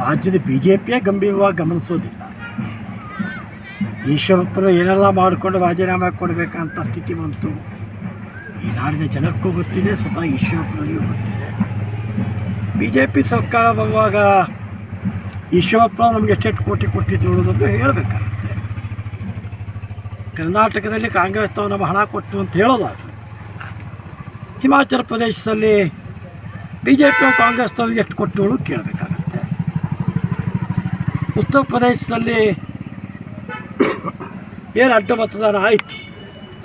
ರಾಜ್ಯದ B J ಪಿಯೇ ಗಂಭೀರವಾಗಿ ಗಮನಿಸೋದಿಲ್ಲ. ಈಶ್ವರಪ್ಪನ ಏನೆಲ್ಲ ಮಾಡಿಕೊಂಡು ರಾಜೀನಾಮೆ ಕೊಡಬೇಕಂತ ಸ್ಥಿತಿ ಬಂತು. ಈ ನಾಡಿನ ಜನಕ್ಕೂ ಗೊತ್ತಿದೆ, ಸ್ವತಃ ಈಶ್ವರಪ್ಪನವರಿಗೂ ಗೊತ್ತಿದೆ. ಬಿ ಜೆ ಪಿ ಸರ್ಕಾರ ಬರುವಾಗ ಈಶ್ವರಪ್ಪ ನಮಗೆ ಎಷ್ಟೆಷ್ಟು ಕೋಟಿ ಕೊಟ್ಟಿದ್ದು ಅನ್ನೋದನ್ನು ಹೇಳಬೇಕಾಗುತ್ತೆ. ಕರ್ನಾಟಕದಲ್ಲಿ ಕಾಂಗ್ರೆಸ್ ತಾವು ನಮ್ಮ ಹಣ ಕೊಟ್ಟು ಅಂತ ಹೇಳೋದಾದ್ರೆ, ಹಿಮಾಚಲ ಪ್ರದೇಶದಲ್ಲಿ ಬಿ ಜೆ ಪಿ ಕಾಂಗ್ರೆಸ್ನವ್ರಿಗೆ ಎಷ್ಟು ಕೊಟ್ಟವಳು ಕೇಳಬೇಕಾಗತ್ತೆ ಉತ್ತರ ಪ್ರದೇಶದಲ್ಲಿ ಏನು ಅಡ್ಡ ಮತದಾನ ಆಯಿತು,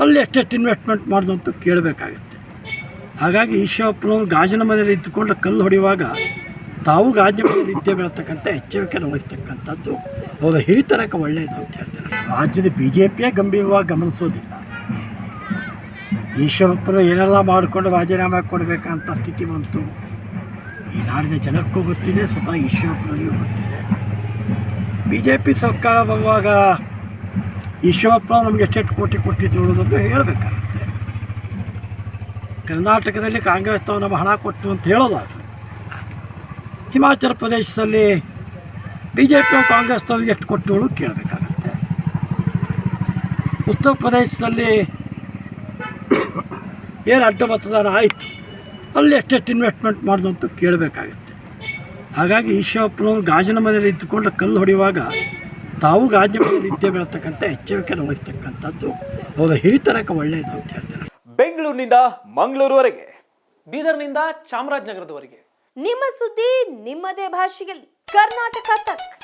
ಅಲ್ಲಿ ಎಷ್ಟೆಷ್ಟು ಇನ್ವೆಸ್ಟ್ಮೆಂಟ್ ಮಾಡೋದು ಅಂತ ಕೇಳಬೇಕಾಗತ್ತೆ. ಹಾಗಾಗಿ ಈಶ್ವರಪ್ಪನವರು ಗಾಜಿನ ಮನೆಯಲ್ಲಿ ಇದ್ದುಕೊಂಡು ಕಲ್ಲು ಹೊಡೆಯುವಾಗ ತಾವು ಗಾಜಿನ ಮನೆಯಲ್ಲಿ ನಿದ್ದೆ ಬೆಳತಕ್ಕಂಥ ಎಚ್ಚರಿಕೆಯನ್ನು ವಹಿಸ್ತಕ್ಕಂಥದ್ದು ಅವರ ಹಿರಿತನಕ್ಕೆ ಒಳ್ಳೆಯದು ಅಂತ ಹೇಳ್ತಾರೆ. ರಾಜ್ಯದ ಬಿ ಜೆ ಪಿಯೇ ಗಂಭೀರವಾಗಿ ಗಮನಿಸೋದಿಲ್ಲ. ಈಶ್ವರಪ್ಪನ ಏನೆಲ್ಲ ಮಾಡಿಕೊಂಡು ರಾಜೀನಾಮೆ ಕೊಡಬೇಕಂತ ಸ್ಥಿತಿ ಬಂತು, ಈ ನಾಡಿನ ಜನಕ್ಕೂ ಗೊತ್ತಿದೆ, ಸ್ವತಃ ಈಶ್ವರಪ್ಪನವರಿಗೂ ಗೊತ್ತಿದೆ. ಬಿ ಜೆ ಪಿ ಸರ್ಕಾರ ಬರುವಾಗ ಈಶ್ವರಪ್ಪ ನಮಗೆ ಎಷ್ಟೆಷ್ಟು ಕೋಟಿ ಕೊಟ್ಟಿದ್ದು ಅನ್ನೋದನ್ನು ಹೇಳಬೇಕಾಗುತ್ತೆ. ಕರ್ನಾಟಕದಲ್ಲಿ ಕಾಂಗ್ರೆಸ್ನವರು ನಮ್ಮ ಹಣ ಕೊಟ್ಟು ಅಂತ ಹೇಳೋದಾಗ ಹಿಮಾಚಲ ಪ್ರದೇಶದಲ್ಲಿ ಬಿ ಜೆ ಪಿ ಕಾಂಗ್ರೆಸ್ನವ್ರಿಗೆ ಎಷ್ಟು ಕೊಟ್ಟು ಕೇಳಬೇಕಾಗತ್ತೆ. ಉತ್ತರ ಪ್ರದೇಶದಲ್ಲಿ ಏನು ಅಡ್ಡ ಮತದಾನ ಆಯಿತು, ಅಲ್ಲಿ ಎಷ್ಟೆಷ್ಟು ಇನ್ವೆಸ್ಟ್ಮೆಂಟ್ ಮಾಡೋದು ಅಂತ ಕೇಳಬೇಕಾಗತ್ತೆ. ಹಾಗಾಗಿ ಈಶ್ವರಪ್ಪನವರು ಗಾಜಿನ ಮನೆಯಲ್ಲಿ ಇದ್ದುಕೊಂಡು ಕಲ್ಲು ಹೊಡೆಯುವಾಗ ತಾವು ಗಾಜಿನ ಮನೆಯಲ್ಲಿ ಇದ್ದೇವೆ ಬೆಳತಕ್ಕಂಥ ಎಚ್ಚರಿಕೆಯನ್ನು ವಹಿಸ್ತಕ್ಕಂಥದ್ದು ಅವರ ಹಿರಿತನಕ್ಕೆ ಒಳ್ಳೆಯದು ಅಂತ ಹೇಳ್ತಾರೆ ಬೆಂಗಳೂರಿನಿಂದ ಮಂಗಳೂರುವರೆಗೆ. ಬೀದರ್ನಿಂದ ಚಾಮರಾಜನಗರದವರೆಗೆ. ನಿಮ್ಮ ಸುದ್ದಿ ನಿಮ್ಮದೇ ಭಾಷೆಯಲ್ಲಿ. ಕರ್ನಾಟಕ ತಕ್.